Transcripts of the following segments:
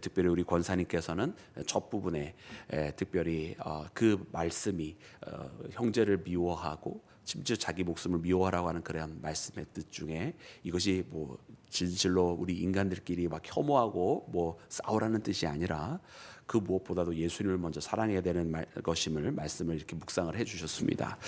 특별히 우리 권사님께서는 첫 부분에 에, 특별히 어, 그 말씀이 어, 형제를 미워하고 심지어 자기 목숨을 미워하라고 하는 그런 말씀의 뜻 중에 이것이 뭐 진실로 우리 인간들끼리 막 혐오하고 뭐 싸우라는 뜻이 아니라 그 무엇보다도 예수님을 먼저 사랑해야 되는 말, 것임을 말씀을 이렇게 묵상을 해주셨습니다.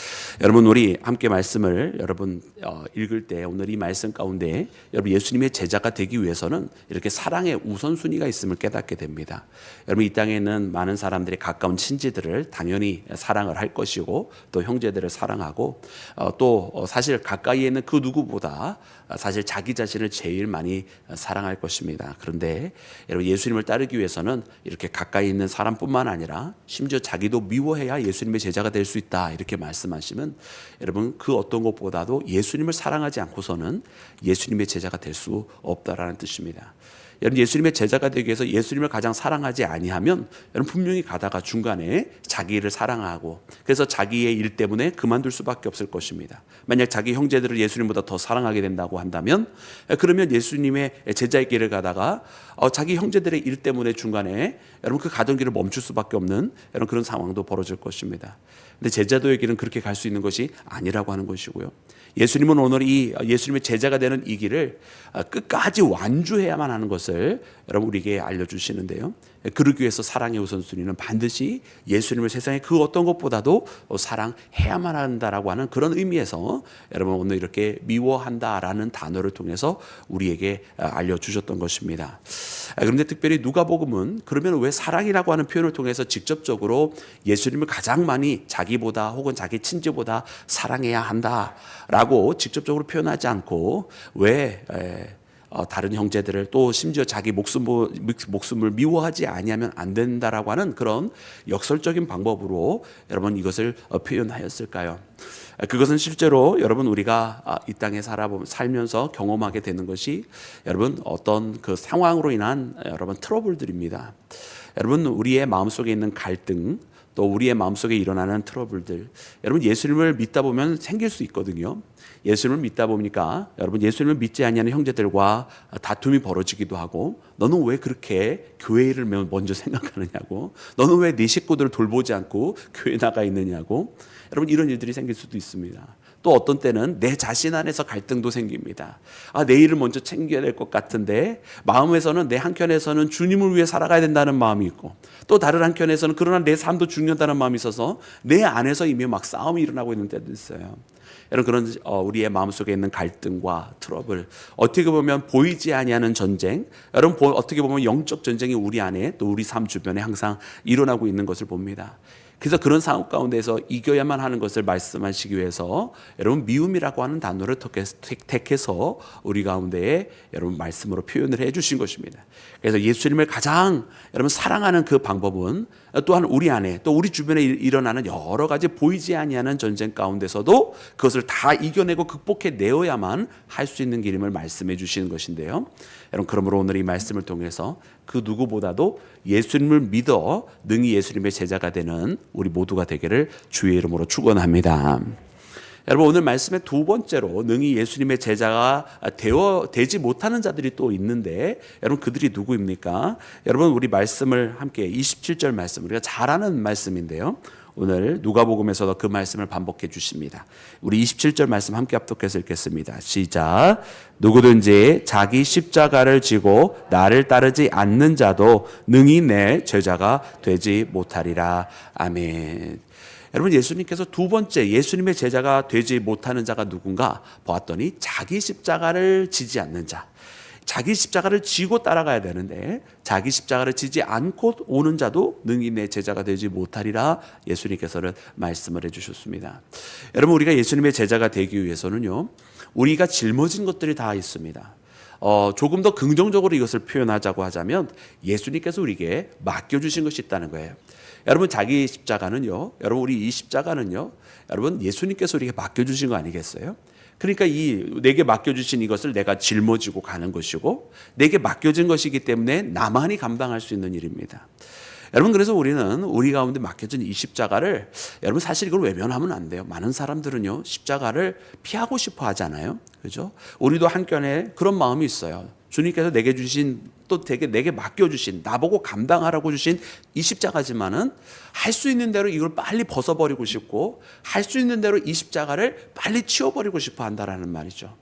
여러분 우리 함께 말씀을 여러분 어, 읽을 때 오늘 이 말씀 가운데 여러분 예수님의 제자가 되기 위해서는 이렇게 사랑의 우선순위가 있음을 깨닫게 됩니다. 여러분 이 땅에 있는 많은 사람들이 가까운 친지들을 당연히 사랑을 할 것이고 또 형제들을 사랑하고 어, 또 어, 사실 가까이에 있는 그 누구보다 사실 자기 자신을 제일 많이 사랑할 것입니다. 그런데 여러분 예수님을 따르기 위해서는 이렇게 가까이 있는 사람뿐만 아니라 심지어 자기도 미워해야 예수님의 제자가 될 수 있다 이렇게 말씀하시면 여러분 그 어떤 것보다도 예수님을 사랑하지 않고서는 예수님의 제자가 될 수 없다라는 뜻입니다. 여러분 예수님의 제자가 되기 위해서 예수님을 가장 사랑하지 아니하면 여러분 분명히 가다가 중간에 자기를 사랑하고 그래서 자기의 일 때문에 그만둘 수밖에 없을 것입니다. 만약 자기 형제들을 예수님보다 더 사랑하게 된다고 한다면 그러면 예수님의 제자의 길을 가다가 어, 자기 형제들의 일 때문에 중간에 여러분 그 가던 길을 멈출 수밖에 없는 여러분 그런 상황도 벌어질 것입니다. 근데 제자도의 길은 그렇게 갈 수 있는 것이 아니라고 하는 것이고요. 예수님은 오늘 이 예수님의 제자가 되는 이 길을 끝까지 완주해야만 하는 것을 여러분 우리에게 알려주시는데요. 그러기 위해서 사랑의 우선순위는 반드시 예수님을 세상에 그 어떤 것보다도 사랑해야만 한다라고 하는 그런 의미에서 여러분 오늘 이렇게 미워한다라는 단어를 통해서 우리에게 알려주셨던 것입니다. 그런데 특별히 누가복음은 그러면 왜 사랑이라고 하는 표현을 통해서 직접적으로 예수님을 가장 많이 자기보다 혹은 자기 친지보다 사랑해야 한다라고 직접적으로 표현하지 않고 왜 어, 다른 형제들을 또 심지어 자기 목숨, 목숨을 미워하지 아니하면 안 된다라고 하는 그런 역설적인 방법으로 여러분 이것을 어, 표현하였을까요? 그것은 실제로 여러분 우리가 아, 이 땅에 살면서 경험하게 되는 것이 여러분 어떤 그 상황으로 인한 여러분 트러블들입니다. 여러분 우리의 마음속에 있는 갈등 또 우리의 마음속에 일어나는 트러블들 여러분 예수님을 믿다 보면 생길 수 있거든요. 예수님을 믿다 보니까 여러분 예수님을 믿지 아니하는 형제들과 다툼이 벌어지기도 하고 너는 왜 그렇게 교회 일을 먼저 생각하느냐고 너는 왜 네 식구들을 돌보지 않고 교회 나가 있느냐고 여러분 이런 일들이 생길 수도 있습니다. 또 어떤 때는 내 자신 안에서 갈등도 생깁니다. 아, 내 일을 먼저 챙겨야 될 것 같은데 마음에서는 내 한켠에서는 주님을 위해 살아가야 된다는 마음이 있고 또 다른 한켠에서는 그러나 내 삶도 중요하다는 마음이 있어서 내 안에서 이미 막 싸움이 일어나고 있는 때도 있어요. 여러분 그런 어, 우리의 마음속에 있는 갈등과 트러블 어떻게 보면 보이지 아니하는 전쟁 여러분 어떻게 보면 영적 전쟁이 우리 안에 또 우리 삶 주변에 항상 일어나고 있는 것을 봅니다. 그래서 그런 상황 가운데서 이겨야만 하는 것을 말씀하시기 위해서 여러분 미움이라고 하는 단어를 택해서 우리 가운데에 여러분 말씀으로 표현을 해 주신 것입니다. 그래서 예수님을 가장 여러분 사랑하는 그 방법은 또한 우리 안에 또 우리 주변에 일어나는 여러 가지 보이지 아니하는 전쟁 가운데서도 그것을 다 이겨내고 극복해 내어야만 할 수 있는 길임을 말씀해 주시는 것인데요. 여러분 그러므로 오늘 이 말씀을 통해서 그 누구보다도 예수님을 믿어 능히 예수님의 제자가 되는 우리 모두가 되기를 주의 이름으로 축원합니다. 여러분 오늘 말씀의 두 번째로 능히 예수님의 제자가 되어 되지 못하는 자들이 또 있는데 여러분 그들이 누구입니까? 여러분 우리 말씀을 함께 27절 말씀 우리가 잘 아는 말씀인데요. 오늘 누가복음에서도 그 말씀을 반복해 주십니다. 우리 27절 말씀 함께 합독해서 읽겠습니다. 시작. 누구든지 자기 십자가를 지고 나를 따르지 않는 자도 능히 내 제자가 되지 못하리라. 아멘. 여러분 예수님께서 두 번째 예수님의 제자가 되지 못하는 자가 누군가 보았더니 자기 십자가를 지지 않는 자. 자기 십자가를 지고 따라가야 되는데 자기 십자가를 지지 않고 오는 자도 능히 내 제자가 되지 못하리라 예수님께서는 말씀을 해주셨습니다. 여러분 우리가 예수님의 제자가 되기 위해서는요 우리가 짊어진 것들이 다 있습니다. 어, 조금 더 긍정적으로 이것을 표현하자고 하자면 예수님께서 우리에게 맡겨주신 것이 있다는 거예요. 여러분 자기 십자가는요. 여러분 우리 이 십자가는요. 여러분 예수님께서 우리에게 맡겨주신 거 아니겠어요? 그러니까 이 내게 맡겨주신 이것을 내가 짊어지고 가는 것이고 내게 맡겨진 것이기 때문에 나만이 감당할 수 있는 일입니다. 여러분 그래서 우리는 우리 가운데 맡겨진 이 십자가를 여러분 사실 이걸 외면하면 안 돼요. 많은 사람들은요 십자가를 피하고 싶어 하잖아요. 그죠? 우리도 한켠에 그런 마음이 있어요. 주님께서 내게 주신 또 되게 내게 맡겨 주신 나보고 감당하라고 주신 이 십자가지만은 할 수 있는 대로 이걸 빨리 벗어 버리고 싶고 할 수 있는 대로 이 십자가를 빨리 치워 버리고 싶어 한다라는 말이죠.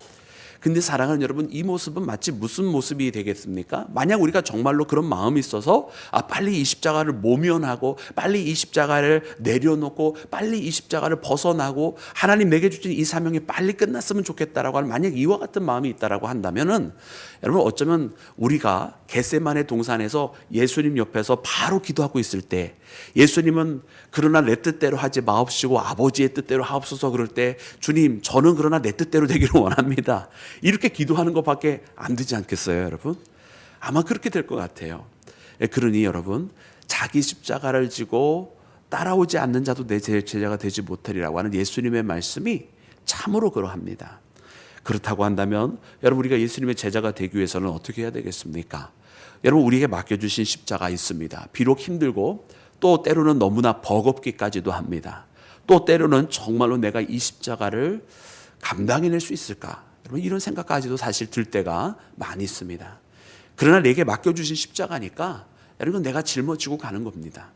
근데 사랑하는 여러분 이 모습은 마치 무슨 모습이 되겠습니까? 만약 우리가 정말로 그런 마음이 있어서 아 빨리 이 십자가를 모면하고 빨리 이 십자가를 내려놓고 빨리 이 십자가를 벗어나고 하나님 내게 주신 이 사명이 빨리 끝났으면 좋겠다라고 하는 만약 이와 같은 마음이 있다라고 한다면은 여러분 어쩌면 우리가 겟세만의 동산에서 예수님 옆에서 바로 기도하고 있을 때 예수님은 그러나 내 뜻대로 하지 마옵시고 아버지의 뜻대로 하옵소서 그럴 때 주님 저는 그러나 내 뜻대로 되기를 원합니다. 이렇게 기도하는 것밖에 안 되지 않겠어요, 여러분? 아마 그렇게 될 것 같아요. 예, 그러니 여러분 자기 십자가를 지고 따라오지 않는 자도 내 제- 제자가 되지 못하리라고 하는 예수님의 말씀이 참으로 그러합니다. 그렇다고 한다면 여러분 우리가 예수님의 제자가 되기 위해서는 어떻게 해야 되겠습니까? 여러분 우리에게 맡겨주신 십자가 있습니다. 비록 힘들고 또 때로는 너무나 버겁기까지도 합니다. 또 때로는 정말로 내가 이 십자가를 감당해낼 수 있을까? 여러분 이런 생각까지도 사실 들 때가 많이 있습니다. 그러나 내게 맡겨주신 십자가니까 여러분 내가 짊어지고 가는 겁니다.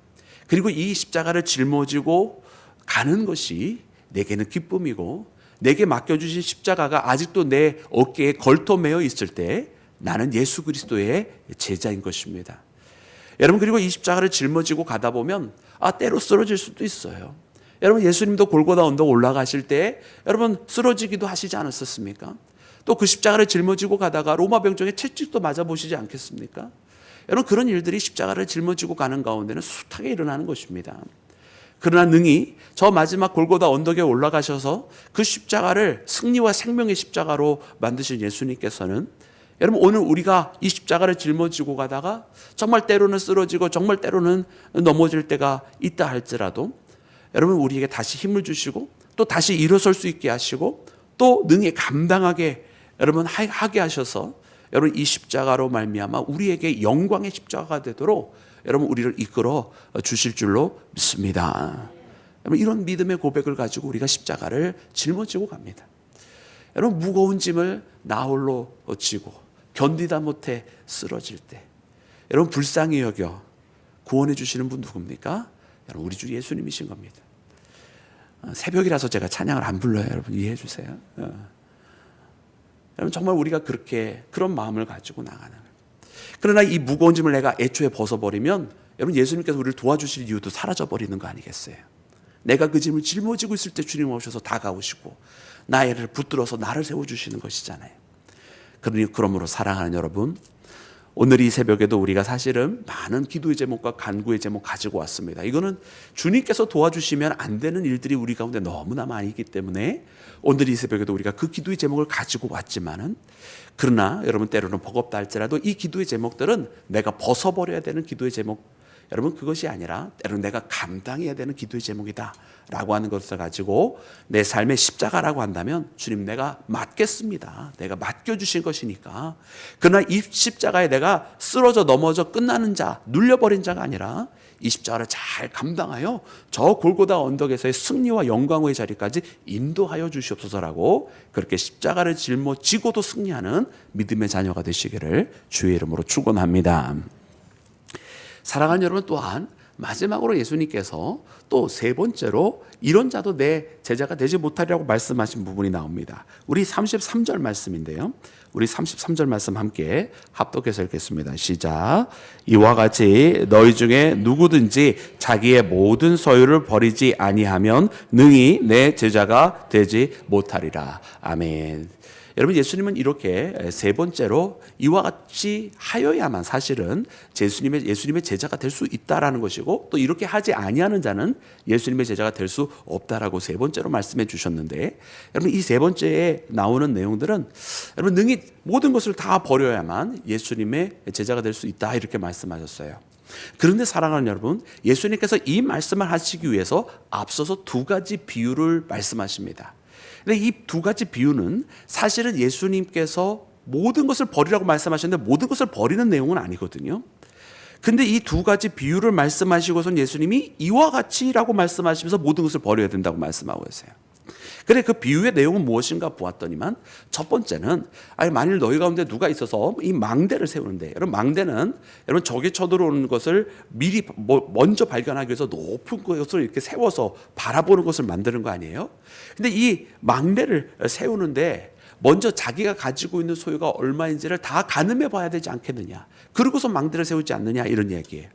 그리고 이 십자가를 짊어지고 가는 것이 내게는 기쁨이고 내게 맡겨주신 십자가가 아직도 내 어깨에 걸터매어 있을 때 나는 예수 그리스도의 제자인 것입니다. 여러분 그리고 이 십자가를 짊어지고 가다 보면 아 때로 쓰러질 수도 있어요. 여러분 예수님도 골고다 언덕 올라가실 때 여러분 쓰러지기도 하시지 않았었습니까? 또 그 십자가를 짊어지고 가다가 로마 병정에 채찍도 맞아 보시지 않겠습니까? 여러분 그런 일들이 십자가를 짊어지고 가는 가운데는 숱하게 일어나는 것입니다. 그러나 능히 저 마지막 골고다 언덕에 올라가셔서 그 십자가를 승리와 생명의 십자가로 만드신 예수님께서는 여러분 오늘 우리가 이 십자가를 짊어지고 가다가 정말 때로는 쓰러지고 정말 때로는 넘어질 때가 있다 할지라도 여러분 우리에게 다시 힘을 주시고 또 다시 일어설 수 있게 하시고 또 능히 감당하게 여러분 하- 하게 하셔서 여러분 이 십자가로 말미암아 우리에게 영광의 십자가가 되도록 여러분 우리를 이끌어 주실 줄로 믿습니다. 여러분 이런 믿음의 고백을 가지고 우리가 십자가를 짊어지고 갑니다. 여러분 무거운 짐을 나홀로 지고 견디다 못해 쓰러질 때 여러분 불쌍히 여겨 구원해 주시는 분 누굽니까? 여러분 우리 주 예수님이신 겁니다. 어, 새벽이라서 제가 찬양을 안 불러요. 여러분 이해해 주세요. 어. 여러분 정말 우리가 그렇게 그런 마음을 가지고 나가는 거예요. 그러나 이 무거운 짐을 내가 애초에 벗어버리면 여러분 예수님께서 우리를 도와주실 이유도 사라져 버리는 거 아니겠어요? 내가 그 짐을 짊어지고 있을 때 주님 오셔서 다가오시고 나를 붙들어서 나를 세워 주시는 것이잖아요. 그러므로 사랑하는 여러분, 오늘 이 새벽에도 우리가 사실은 많은 기도의 제목과 간구의 제목 가지고 왔습니다. 이거는 주님께서 도와주시면 안 되는 일들이 우리 가운데 너무나 많이 있기 때문에 오늘 이 새벽에도 우리가 그 기도의 제목을 가지고 왔지만은 그러나 여러분 때로는 버겁다 할지라도 이 기도의 제목들은 내가 벗어버려야 되는 기도의 제목 여러분 그것이 아니라 때로는 내가 감당해야 되는 기도의 제목이다 라고 하는 것을 가지고 내 삶의 십자가라고 한다면 주님 내가 맡겠습니다 내가 맡겨 주신 것이니까 그러나 이 십자가에 내가 쓰러져 넘어져 끝나는 자 눌려버린 자가 아니라 이 십자가를 잘 감당하여 저 골고다 언덕에서의 승리와 영광의 자리까지 인도하여 주시옵소서라고 그렇게 십자가를 짊어지고도 승리하는 믿음의 자녀가 되시기를 주의 이름으로 축원합니다. 사랑하는 여러분 또한 마지막으로 예수님께서 또 세 번째로 이런 자도 내 제자가 되지 못하리라고 말씀하신 부분이 나옵니다. 우리 33절 말씀인데요. 우리 33절 말씀 함께 합독해서 읽겠습니다. 시작. 이와 같이 너희 중에 누구든지 자기의 모든 소유를 버리지 아니하면 능히 내 제자가 되지 못하리라. 아멘. 여러분 예수님은 이렇게 세 번째로 이와 같이 하여야만 사실은 예수님의 예수님의 제자가 될 수 있다라는 것이고 또 이렇게 하지 아니하는 자는 예수님의 제자가 될 수 없다라고 세 번째로 말씀해 주셨는데 여러분 이 세 번째에 나오는 내용들은 여러분 능히 모든 것을 다 버려야만 예수님의 제자가 될 수 있다 이렇게 말씀하셨어요. 그런데 사랑하는 여러분, 예수님께서 이 말씀을 하시기 위해서 앞서서 두 가지 비유를 말씀하십니다. 근데 이 두 가지 비유는 사실은 예수님께서 모든 것을 버리라고 말씀하셨는데 모든 것을 버리는 내용은 아니거든요. 근데 이 두 가지 비유를 말씀하시고선 예수님이 이와 같이라고 말씀하시면서 모든 것을 버려야 된다고 말씀하고 계세요. 그래 그 비유의 내용은 무엇인가 보았더니만 첫 번째는 아니 만일 너희 가운데 누가 있어서 이 망대를 세우는데 여러분 망대는 여러분 적이 쳐들어오는 것을 미리 뭐 먼저 발견하기 위해서 높은 것을 이렇게 세워서 바라보는 것을 만드는 거 아니에요? 근데 이 망대를 세우는데 먼저 자기가 가지고 있는 소유가 얼마인지를 다 가늠해 봐야 되지 않겠느냐. 그러고서 망대를 세우지 않느냐 이런 얘기예요.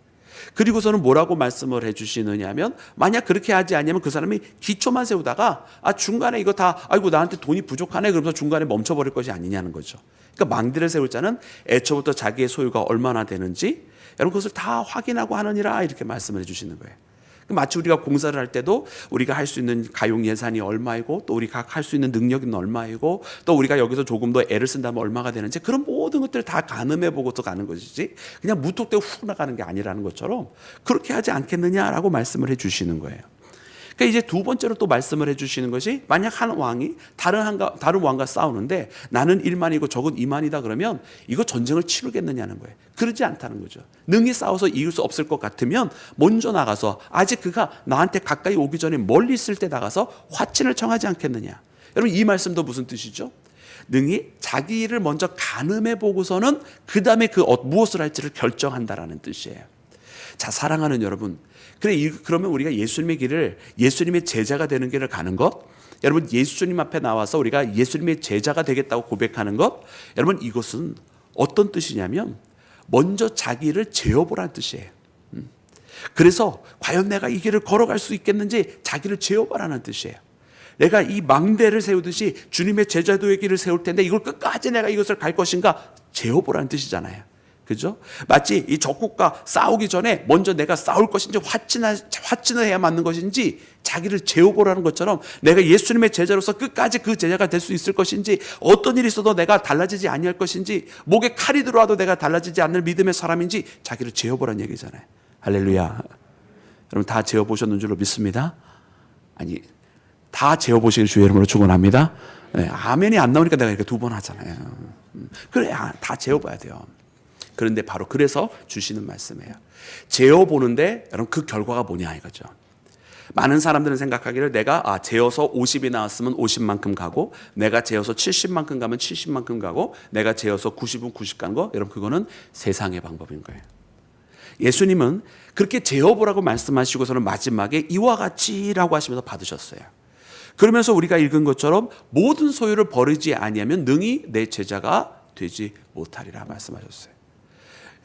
그리고서는 뭐라고 말씀을 해주시느냐면 만약 그렇게 하지 않으면 그 사람이 기초만 세우다가 아 중간에 이거 다 아이고 나한테 돈이 부족하네 그러면서 중간에 멈춰버릴 것이 아니냐는 거죠. 그러니까 망대를 세울 자는 애초부터 자기의 소유가 얼마나 되는지 여러분 그것을 다 확인하고 하느니라 이렇게 말씀을 해주시는 거예요. 마치 우리가 공사를 할 때도 우리가 할 수 있는 가용 예산이 얼마이고 또 우리가 할수 있는 능력은 얼마이고 또 우리가 여기서 조금 더 애를 쓴다면 얼마가 되는지 그런 모든 것들을 다 가늠해 보고서 가는 것이지 그냥 무턱대고 훅 나가는 게 아니라는 것처럼 그렇게 하지 않겠느냐라고 말씀을 해 주시는 거예요. 그러니까 이제 두 번째로 또 말씀을 해주시는 것이 만약 한 왕이 다른 한가 다른 왕과 싸우는데 나는 1만이고 적은 2만이다 그러면 이거 전쟁을 치르겠느냐는 거예요. 그러지 않다는 거죠. 능히 싸워서 이길 수 없을 것 같으면 먼저 나가서 아직 그가 나한테 가까이 오기 전에 멀리 있을 때 나가서 화친을 청하지 않겠느냐. 여러분 이 말씀도 무슨 뜻이죠? 능히 자기 일을 먼저 가늠해 보고서는 그 다음에 그 어- 무엇을 할지를 결정한다라는 뜻이에요. 자 사랑하는 여러분, 그래 이- 그러면 우리가 예수님의 길을 예수님의 제자가 되는 길을 가는 것, 여러분 예수님 앞에 나와서 우리가 예수님의 제자가 되겠다고 고백하는 것, 여러분 이것은 어떤 뜻이냐면 먼저 자기를 재어보라는 뜻이에요. 음. 그래서 과연 내가 이 길을 걸어갈 수 있겠는지 자기를 재어보라는 뜻이에요. 내가 이 망대를 세우듯이 주님의 제자도의 길을 세울 텐데 이걸 끝까지 내가 이것을 갈 것인가 재어보라는 뜻이잖아요. 그죠? 마치 이 적국과 싸우기 전에 먼저 내가 싸울 것인지 화친하, 화친을 해야 맞는 것인지 자기를 재어보라는 것처럼 내가 예수님의 제자로서 끝까지 그 제자가 될 수 있을 것인지 어떤 일이 있어도 내가 달라지지 아니할 것인지 목에 칼이 들어와도 내가 달라지지 않을 믿음의 사람인지 자기를 재어보라는 얘기잖아요. 할렐루야. 여러분 다 재어보셨는 줄로 믿습니다. 아니 다 재어보시길 주의 이름으로 축원합니다. 네, 아멘이 안 나오니까 내가 이렇게 두 번 하잖아요. 음, 그래 아, 다 재어봐야 돼요. 그런데 바로 그래서 주시는 말씀이에요. 재어 보는데 여러분 그 결과가 뭐냐 이거죠. 많은 사람들은 생각하기를 내가 아 재어서 50이 나왔으면 50만큼 가고 내가 재어서 70만큼 가면 70만큼 가고 내가 재어서 90은 90 가는 거 여러분 그거는 세상의 방법인 거예요. 예수님은 그렇게 재어보라고 말씀하시고서는 마지막에 이와 같이라고 하시면서 받으셨어요. 그러면서 우리가 읽은 것처럼 모든 소유를 버리지 아니하면 능히 내 제자가 되지 못하리라 말씀하셨어요.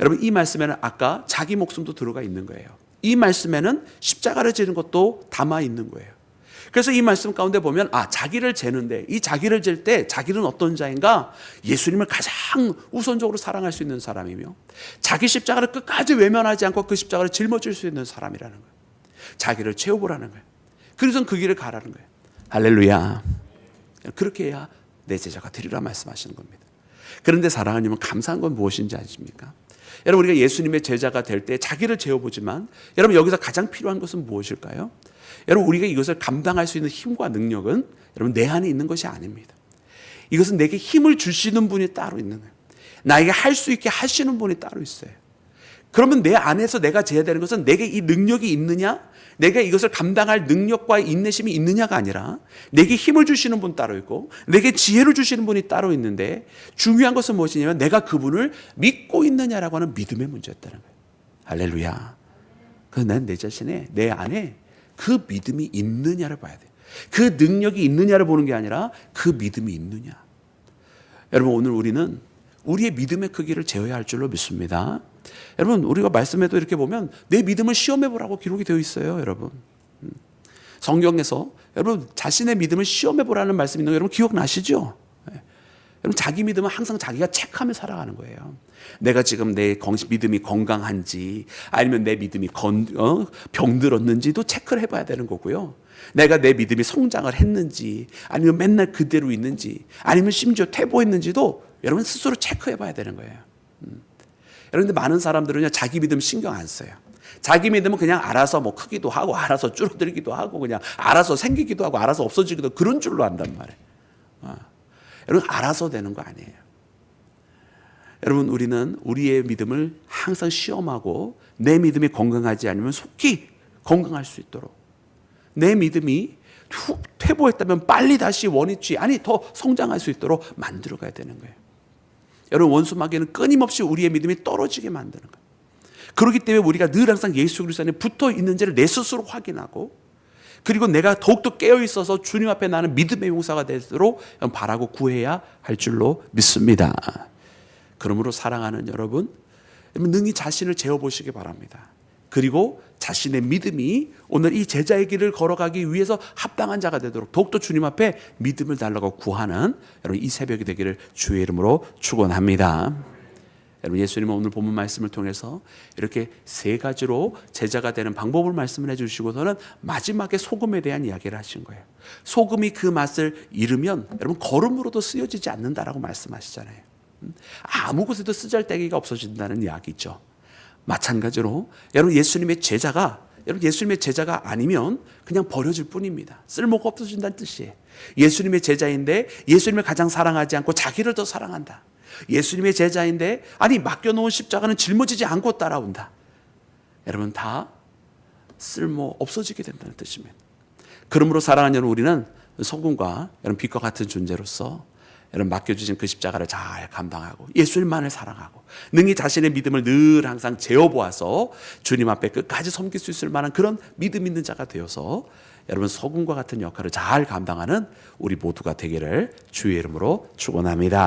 여러분 이 말씀에는 아까 자기 목숨도 들어가 있는 거예요. 이 말씀에는 십자가를 지는 것도 담아 있는 거예요. 그래서 이 말씀 가운데 보면 아 자기를 재는데 이 자기를 잴 때 자기는 어떤 자인가 예수님을 가장 우선적으로 사랑할 수 있는 사람이며 자기 십자가를 끝까지 외면하지 않고 그 십자가를 짊어질 수 있는 사람이라는 거예요. 자기를 채워보라는 거예요. 그래서 그 길을 가라는 거예요. 할렐루야. 그렇게 해야 내 제자가 되리라 말씀하시는 겁니다. 그런데 사랑하님은 감사한 건 무엇인지 아십니까? 여러분 우리가 예수님의 제자가 될 때 자기를 재어보지만 여러분 여기서 가장 필요한 것은 무엇일까요? 여러분 우리가 이것을 감당할 수 있는 힘과 능력은 여러분 내 안에 있는 것이 아닙니다. 이것은 내게 힘을 주시는 분이 따로 있는 거예요. 나에게 할 수 있게 하시는 분이 따로 있어요. 그러면 내 안에서 내가 재야 되는 것은 내게 이 능력이 있느냐? 내가 이것을 감당할 능력과 인내심이 있느냐가 아니라 내게 힘을 주시는 분 따로 있고 내게 지혜를 주시는 분이 따로 있는데 중요한 것은 무엇이냐면 내가 그분을 믿고 있느냐라고 하는 믿음의 문제였다는 거예요. 할렐루야. 그래서 난 내 자신의 내 안에 그 믿음이 있느냐를 봐야 돼. 그 능력이 있느냐를 보는 게 아니라 그 믿음이 있느냐. 여러분 오늘 우리는 우리의 믿음의 크기를 재어야 할 줄로 믿습니다. 여러분 우리가 말씀에도 이렇게 보면 내 믿음을 시험해 보라고 기록이 되어 있어요, 여러분. 음. 성경에서 여러분 자신의 믿음을 시험해 보라는 말씀이 있는 거 여러분 기억나시죠? 네. 여러분 자기 믿음은 항상 자기가 체크하며 살아가는 거예요. 내가 지금 내 믿음이 건강한지 아니면 내 믿음이 건, 어? 병들었는지도 체크를 해봐야 되는 거고요. 내가 내 믿음이 성장을 했는지 아니면 맨날 그대로 있는지 아니면 심지어 퇴보했는지도 여러분 스스로 체크해 봐야 되는 거예요. 음. 여러분들 많은 사람들은요 자기 믿음 신경 안 써요. 자기 믿음은 그냥 알아서 뭐 크기도 하고 알아서 줄어들기도 하고 그냥 알아서 생기기도 하고 알아서 없어지기도 그런 줄로 한단 말이에요. 어. 여러분 알아서 되는 거 아니에요. 여러분 우리는 우리의 믿음을 항상 시험하고 내 믿음이 건강하지 않으면 속히 건강할 수 있도록 내 믿음이 훅 퇴보했다면 빨리 다시 원위치 아니 더 성장할 수 있도록 만들어 가야 되는 거예요. 여러분 원수 마귀는 끊임없이 우리의 믿음이 떨어지게 만드는 거예요. 그렇기 때문에 우리가 늘 항상 예수 그리스도 안에 붙어 있는지를 내 스스로 확인하고 그리고 내가 더욱더 깨어 있어서 주님 앞에 나는 믿음의 용사가 되도록 바라고 구해야 할 줄로 믿습니다. 그러므로 사랑하는 여러분, 능히 자신을 재어 보시기 바랍니다. 그리고 자신의 믿음이 오늘 이 제자의 길을 걸어가기 위해서 합당한 자가 되도록 더욱더 주님 앞에 믿음을 달라고 구하는 여러분 이 새벽이 되기를 주의 이름으로 축원합니다. 여러분 예수님은 오늘 본문 말씀을 통해서 이렇게 세 가지로 제자가 되는 방법을 말씀을 해주시고서는 마지막에 소금에 대한 이야기를 하신 거예요. 소금이 그 맛을 잃으면 여러분 거름으로도 쓰여지지 않는다라고 말씀하시잖아요. 음? 아무 곳에도 쓰잘데기가 없어진다는 이야기죠. 마찬가지로 여러분 예수님의 제자가 여러분 예수님의 제자가 아니면 그냥 버려질 뿐입니다. 쓸모가 없어진다는 뜻이에요. 예수님의 제자인데 예수님을 가장 사랑하지 않고 자기를 더 사랑한다. 예수님의 제자인데 아니 맡겨놓은 십자가는 짊어지지 않고 따라온다. 여러분 다 쓸모 없어지게 된다는 뜻입니다. 그러므로 사랑하는 우리는 소금과 여러분 빛과 같은 존재로서 여러분 맡겨주신 그 십자가를 잘 감당하고 예수님만을 사랑하고 능히 자신의 믿음을 늘 항상 재어보아서 주님 앞에 끝까지 섬길 수 있을 만한 그런 믿음 있는 자가 되어서 여러분 소금과 같은 역할을 잘 감당하는 우리 모두가 되기를 주의 이름으로 축원합니다.